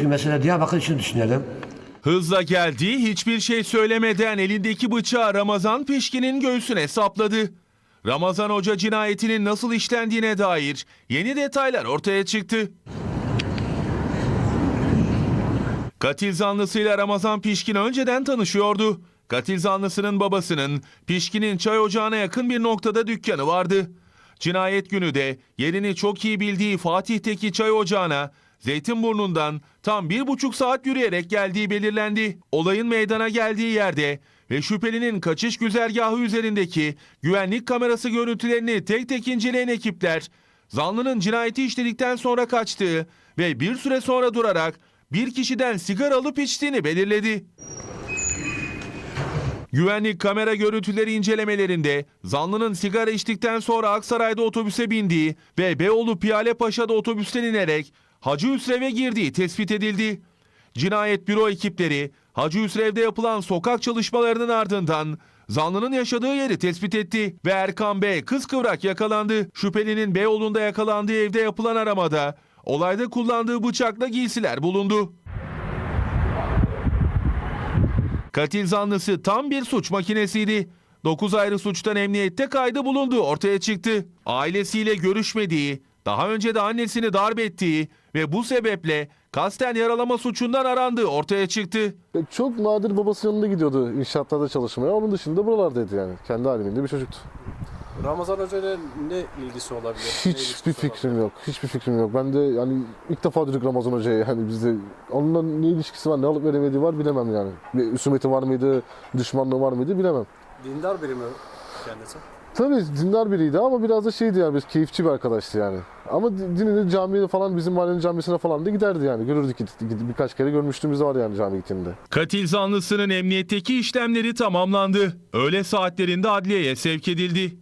çünkü mesela Diyarbakır için düşünelim. Hızla geldi, hiçbir şey söylemeden elindeki bıçağı Ramazan Pişkin'in göğsüne sapladı. Ramazan Hoca cinayetinin nasıl işlendiğine dair yeni detaylar ortaya çıktı. Katil zanlısıyla Ramazan Pişkin önceden tanışıyordu. Katil zanlısının babasının Pişkin'in çay ocağına yakın bir noktada dükkanı vardı. Cinayet günü de yerini çok iyi bildiği Fatih'teki çay ocağına Zeytinburnu'ndan tam bir buçuk saat yürüyerek geldiği belirlendi. Olayın meydana geldiği yerde ve şüphelinin kaçış güzergahı üzerindeki güvenlik kamerası görüntülerini tek tek inceleyen ekipler, zanlının cinayeti işledikten sonra kaçtığı ve bir süre sonra durarak bir kişiden sigara alıp içtiğini belirledi. Güvenlik kamera görüntüleri incelemelerinde zanlının sigara içtikten sonra Aksaray'da otobüse bindiği ve Beyoğlu Piyale Paşa'da otobüsten inerek Hacı Üsrev'e girdiği tespit edildi. Cinayet büro ekipleri Hacı Üsrev'de yapılan sokak çalışmalarının ardından zanlının yaşadığı yeri tespit etti ve Erkan Bey kıskıvrak yakalandı. Şüphelinin Beyoğlu'nda yakalandığı evde yapılan aramada olayda kullandığı bıçakla giysiler bulundu. Katil zanlısı tam bir suç makinesiydi. 9 ayrı suçtan emniyette kaydı bulunduğu ortaya çıktı. Ailesiyle görüşmediği, daha önce de annesini darp ettiği ve bu sebeple kasten yaralama suçundan arandığı ortaya çıktı. Ya Çok nadir babasının yanında gidiyordu inşaatlarda çalışmaya. Onun dışında buralardaydı yani. Kendi haliminde bir çocuktu. Ramazan Hoca ile ne ilgisi olabilir? Hiçbir fikrim yok. Hiçbir fikrim yok. Ben de yani ilk defa duyduk Ramazan Hoca'yı yani bizde. Onunla ne ilişkisi var, ne alıp veremediği var bilemem yani. Bir husumeti var mıydı, düşmanlığı var mıydı bilemem. Dindar biri mi kendisi? Tabii dindar biriydi ama biraz da şeydi yani biz keyifçi bir arkadaştı yani. Ama di- dinini camiye falan bizim mahallenin camisine falan da giderdi yani. Görürdük birkaç kere görmüştüğümüz var yani cami gittiğinde. Katil zanlısının emniyetteki işlemleri tamamlandı. Öğle saatlerinde adliyeye sevk edildi.